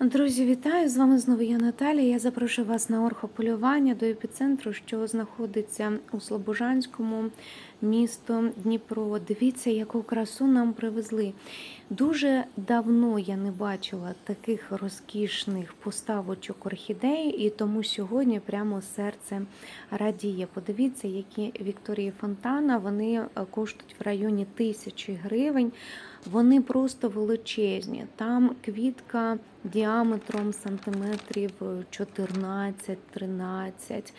Друзі, вітаю! З вами знову я Наталія. Я запрошую вас на орхополювання до епіцентру, що знаходиться у Слобожанському місто Дніпро. Дивіться, яку красу нам привезли. Дуже давно я не бачила таких розкішних поставочок орхідей, і тому сьогодні прямо серце радіє. Подивіться, які Вікторії Фонтана вони е, коштують в районі тисячі гривень. Вони просто величезні. Там квітка діаметром сантиметрів 14-13.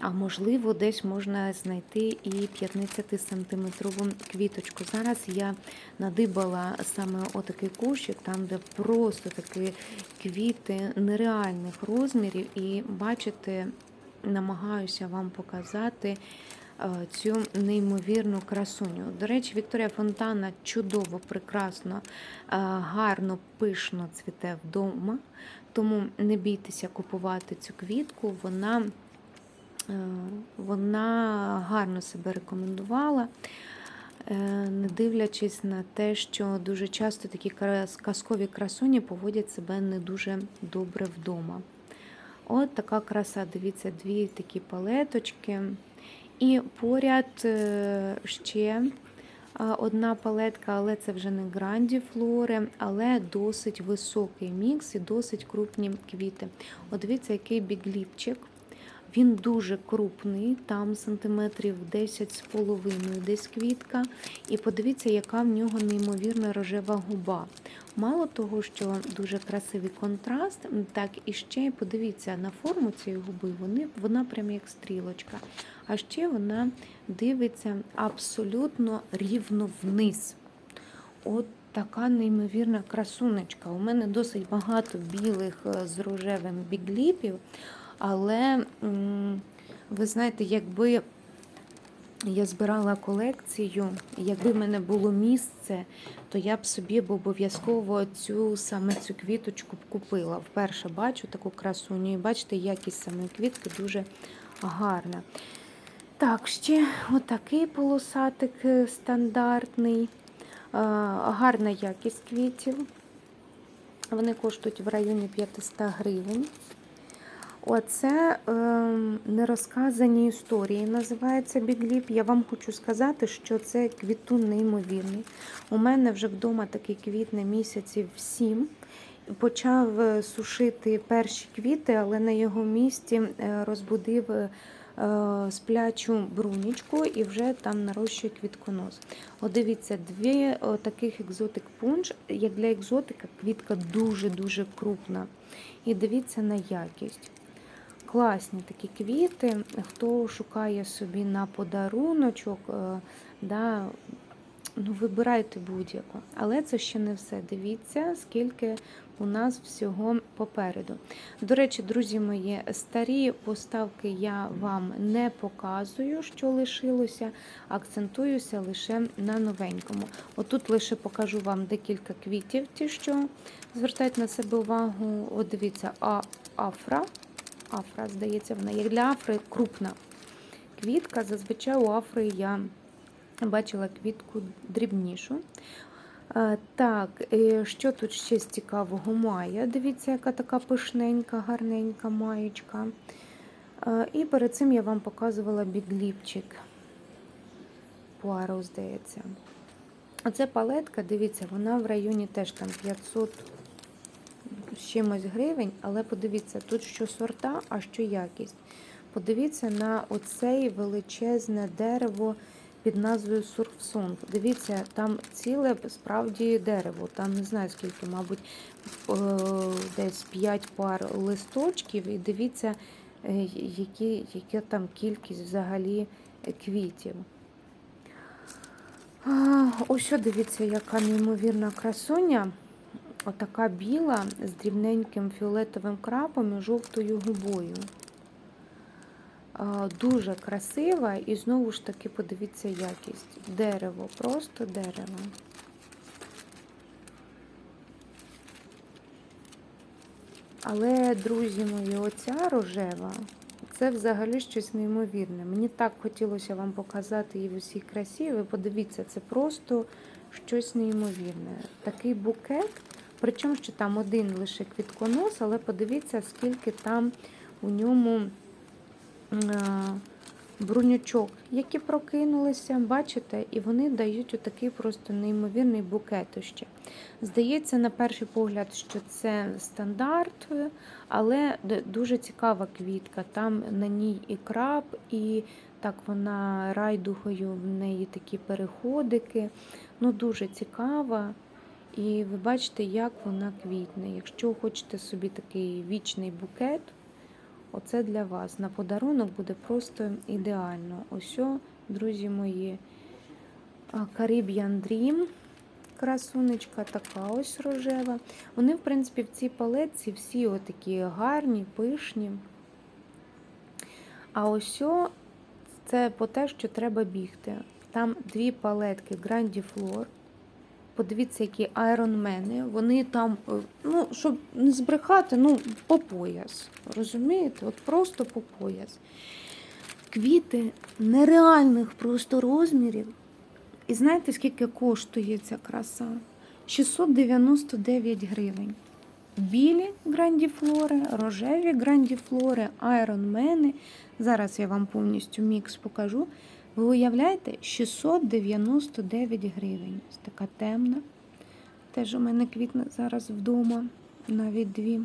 А можливо, десь можна знайти і 15-сантиметрову квіточку. Зараз я надибала саме отакий кущик, там, де просто такі квіти нереальних розмірів, і бачите, намагаюся вам показати цю неймовірну красуню. До речі, Вікторія Фонтана чудово, прекрасно, е, гарно, пишно цвіте вдома, тому не бійтеся купувати цю квітку. Вона, е, вона гарно себе рекомендувала. е, Не дивлячись на те, що дуже часто такі казкові красуні поводять себе не дуже добре вдома. От така краса, дивіться, дві такі палеточки. І поряд е, ще одна палетка, але це вже не гранді флори, але досить високий мікс і досить крупні квіти. От дивіться, який бігліпчик. Він дуже крупний, там сантиметрів 10 з половиною десь квітка. І подивіться, яка в нього неймовірна рожева губа. Мало того, що дуже красивий контраст, так і ще подивіться на форму цієї губи, вони, вона прям як стрілочка. А ще вона дивиться абсолютно рівно вниз. От така неймовірна красунечка. У мене досить багато білих е, з рожевим бігліпів, але ви знаєте, якби я збирала колекцію, якби в мене було місце, то я б собі б обов'язково цю саме цю квіточку б купила. Вперше бачу таку красуню. І бачите, якість самої квітки дуже гарна. Так, ще отакий полосатик е, стандартний. Е, Гарна якість квітів. Вони коштують в районі 500 гривень. Оце е, нерозказані історії. Називається бігліп. Я вам хочу сказати, що це квітун неймовірний. У мене вже вдома такий квітне місяців 7. Почав е, сушити перші квіти, але на його місці е, розбудив е, сплячу брунічку і вже там нарощує квітконос. От дивіться, дві таких екзотик пунш. Як для екзотика, квітка дуже-дуже крупна. І дивіться на якість. Класні такі квіти. Хто шукає собі на подаруночок, е, да, ну, вибирайте будь-яку. Але це ще не все. Дивіться, скільки у нас всього попереду. До речі, друзі мої, старі поставки я вам не показую, що лишилося, акцентуюся лише на новенькому. Отут лише покажу вам декілька квітів, ті, що звертають на себе увагу. От дивіться, а афра. Афра, здається, вона як для афри крупна квітка. Зазвичай у афри я бачила квітку дрібнішу. Е, Так, що тут ще з цікавого має? Дивіться, яка така пишненька, гарненька маєчка. Е, І перед цим я вам показувала бігліпчик. Пуаро, здається. Оце палетка, дивіться, вона в районі теж там 500 з чимось гривень, але подивіться, тут що сорта, а що якість. Подивіться на оцей величезне дерево під назвою Сурфсонг. Дивіться, там ціле справді дерево. Там не знаю скільки, мабуть, е, десь 5 пар листочків. І дивіться, е, які, яка там кількість взагалі квітів. Ось що дивіться, яка неймовірна красуня. Отака біла з дрібненьким фіолетовим крапом і жовтою губою. Дуже красива і знову ж таки подивіться якість. Дерево, просто дерево. Але, друзі мої, оця рожева, це взагалі щось неймовірне. Мені так хотілося вам показати її в усій красі. Ви подивіться, це просто щось неймовірне. Такий букет Причому, що там один лише квітконос, але подивіться, скільки там у ньому е, брунючок, які прокинулися, бачите, і вони дають отакий просто неймовірний букетище. Здається, на перший погляд, що це стандарт, але дуже цікава квітка. Там на ній і краб, і так вона райдугою, в неї такі переходики. Ну, дуже цікава. І ви бачите, як вона квітне. Якщо хочете собі такий вічний букет, оце для вас. На подарунок буде просто ідеально. Ось, друзі мої, Caribbean Dream. Красунечка така ось рожева. Вони, в принципі, в цій палетці всі отакі гарні, пишні. А ось це по те, що треба бігти. Там дві палетки Grandy Flor. Подивіться, які айронмени. Вони там, е, ну, щоб не збрехати, ну, по пояс. Розумієте? От просто по пояс. Квіти нереальних просто розмірів. І знаєте, скільки коштує ця краса? 699 гривень. Білі грандіфлори, рожеві грандіфлори, айронмени. Зараз я вам повністю мікс покажу. Ви уявляєте, 699 гривень. Ось така темна. Теж у мене квітне зараз вдома, навіть дві.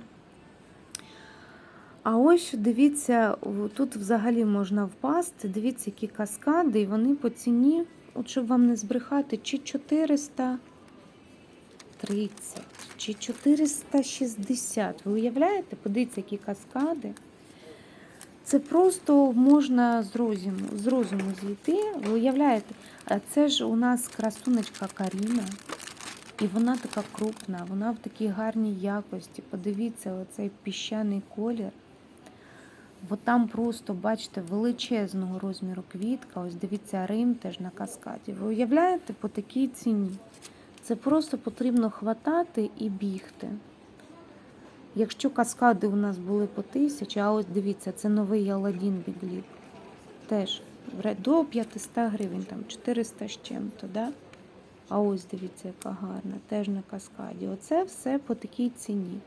А ось дивіться, тут взагалі можна впасти. Дивіться, які каскади, і вони по ціні, от щоб вам не збрехати, чи 430, чи 460. Ви уявляєте? Подивіться, які каскади. Це просто можна з розуму, з розуму зійти. Ви уявляєте, це ж у нас красунечка Каріна. І вона така крупна, вона в такій гарній якості. Подивіться, оцей піщаний колір. Бо там просто, бачите, величезного розміру квітка. Ось дивіться, Рим теж на каскаді. Ви уявляєте, по такій ціні. Це просто потрібно хватати і бігти. Якщо каскади у нас були по тисячі, а ось дивіться, це новий Аладдін Бігліп. Теж до 500 гривень, там 400 з чим-то. Да? А ось дивіться, яка гарна, теж на каскаді. Оце все по такій ціні.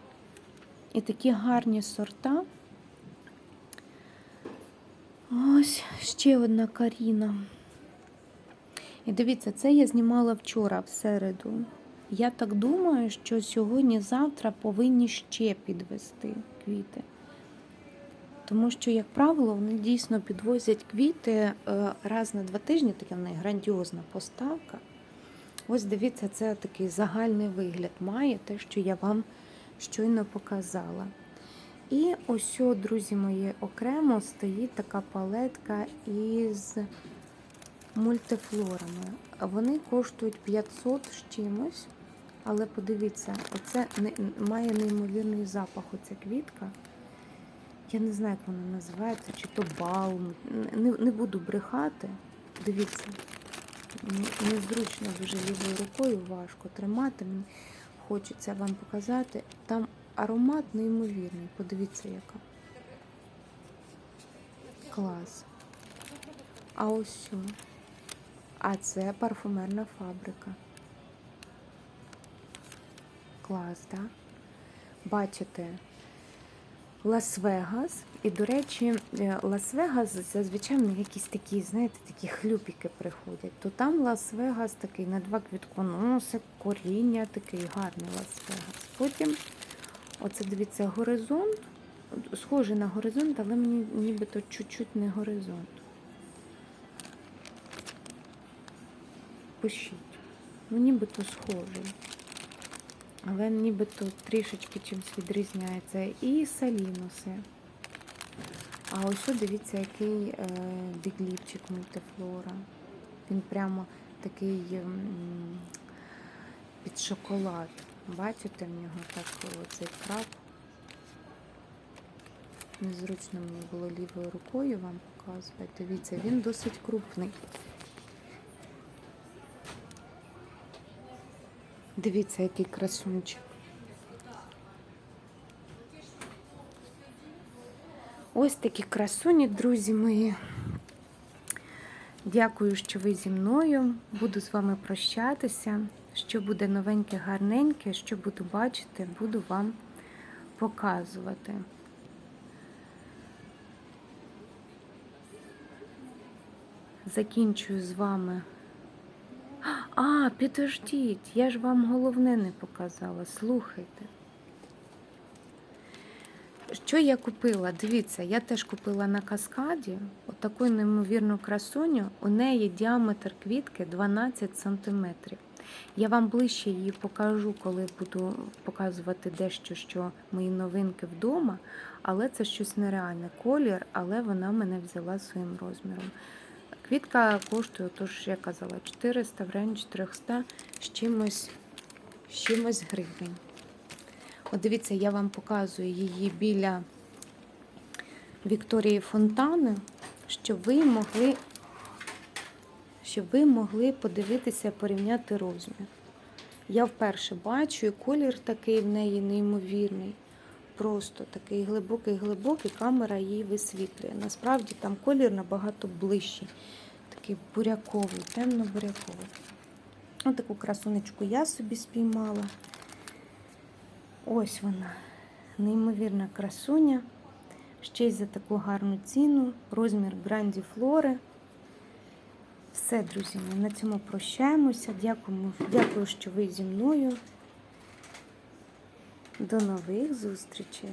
І такі гарні сорта. Ось ще одна Каріна. І дивіться, це я знімала вчора в середу. Я так думаю, що сьогодні-завтра повинні ще підвести квіти. Тому що, як правило, вони дійсно підвозять квіти е, раз на два тижні, така в них грандіозна поставка. Ось дивіться, це такий загальний вигляд має те, що я вам щойно показала. І ось, друзі мої, окремо стоїть така палетка із мультифлорами. Вони коштують 500 з чимось. Але подивіться, оце не, має неймовірний запах, оця квітка. Я не знаю, як вона називається, чи то балм. Не, не буду брехати. Дивіться, незручно дуже лівою рукою важко тримати. Мені хочеться вам показати. Там аромат неймовірний. Подивіться, яка. Клас. А ось. що. А це парфумерна фабрика. Клас, так? Бачите, Лас-Вегас. І, до речі, е, Лас-Вегас зазвичай в якісь такі, знаєте, такі хлюпіки приходять. То там Лас-Вегас такий на два квітконоси, коріння, такий гарний Лас-Вегас. Потім, оце дивіться, горизонт. Схожий на горизонт, але мені нібито чуть-чуть не горизонт. Пишіть. Ну, нібито схожий. Але нібито трішечки чимось відрізняється. І салінуси. А ось що дивіться, який е, бігліпчик мультифлора. Він прямо такий м, під шоколад. Бачите, в нього так оцей краб. Незручно мені було лівою рукою вам показувати. Дивіться, він досить крупний. Дивіться, який красунчик. Ось такі красуні, друзі мої. Дякую, що ви зі мною. Буду з вами прощатися. Що буде новеньке, гарненьке, що буду бачити, буду вам показувати. Закінчую з вами. А, підождіть, я ж вам головне не показала. Слухайте. Що я купила? Дивіться, я теж купила на каскаді отаку неймовірну красуню. У неї діаметр квітки 12 см. Я вам ближче її покажу, коли буду показувати дещо, що мої новинки вдома. Але це щось нереальне. Колір, але вона мене взяла своїм розміром. Квітка коштує, тож я казала, 400 в районі 400 з чимось, з чимось гривень. От дивіться, я вам показую її біля Вікторії Фонтани, щоб ви могли, щоб ви могли подивитися, порівняти розмір. Я вперше бачу, і колір такий в неї неймовірний. Просто такий глибокий-глибокий, камера її висвітлює. Насправді там колір набагато ближчий. Такий буряковий, темно-буряковий. Ось таку красунечку я собі спіймала. Ось вона, неймовірна красуня. Ще й за таку гарну ціну. Розмір Гранді Флори. Все, друзі, ми на цьому прощаємося. Дякуємо, дякую, що ви зі мною. До нових зустрічей!